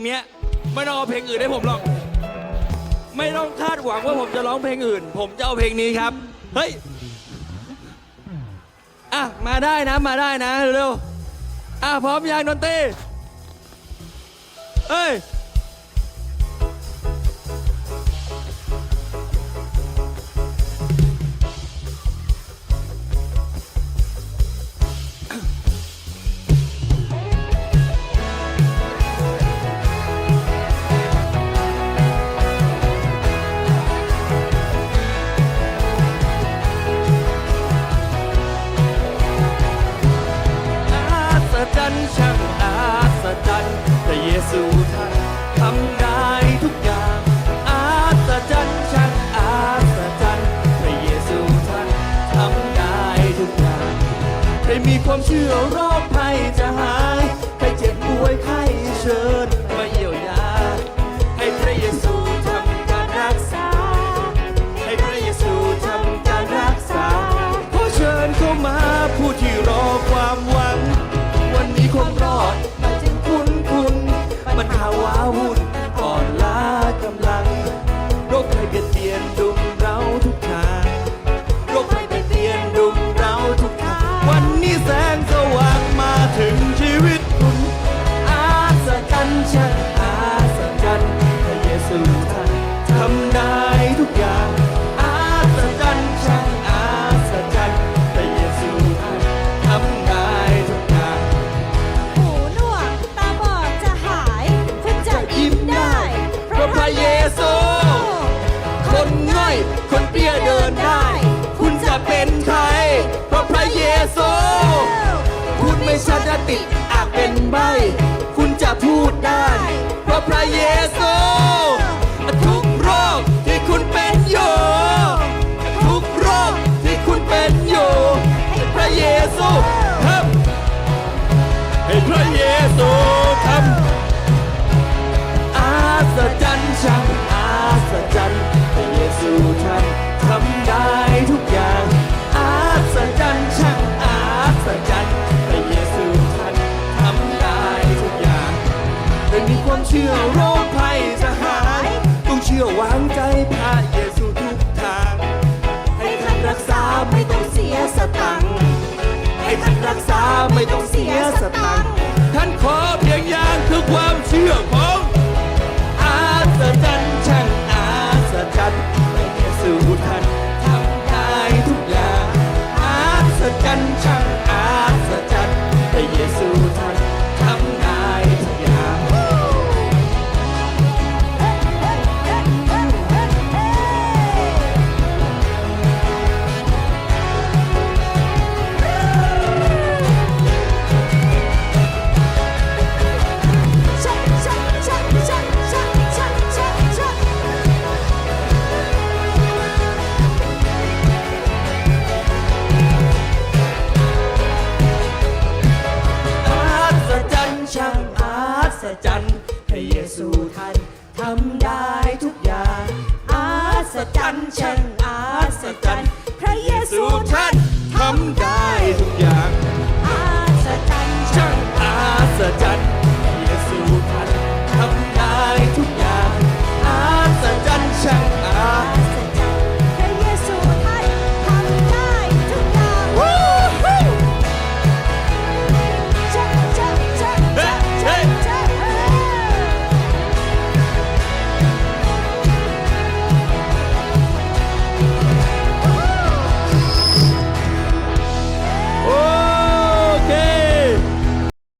งเนี้ยไม่ต้องเอาเพลงอื่นให้ผมหรอก ไม่ต้องคาดหวังว่าผมจะร้องเพลงอื่น ผมจะเอาเพลงนี้ครับ เฮ้ย อะ มาได้นะ มาได้นะ เร็วๆอะ พร้อมยังดนตรีเอ้ย ช่างอาศจรรย์พระเยซูท่านทำได้ทุกอย่างอาศจรรย์ช่างอาศจรรย์พระเยซูท่านทำได้ทุกอย่างใครมีความเชื่อรอบภัยจะหายใครเจ็บป่วยไข้เชิญ tu Right. ชื่อโรคภัยจะหาย ต้องเชื่อวางใจพระเยซูทุกทาง ให้ท่านรักษาไม่ต้องเสียสตังค์ให้ท่านรักษาไม่ต้องเสียสตังค์ท่านขอเพียงอย่างคือความเชื่อของอาศจรรย์ช่างอาศจรรย์พระเยซูท่านทำได้ทุกอย่างอาศจรรย์ช่าง ศจรรย์ช่า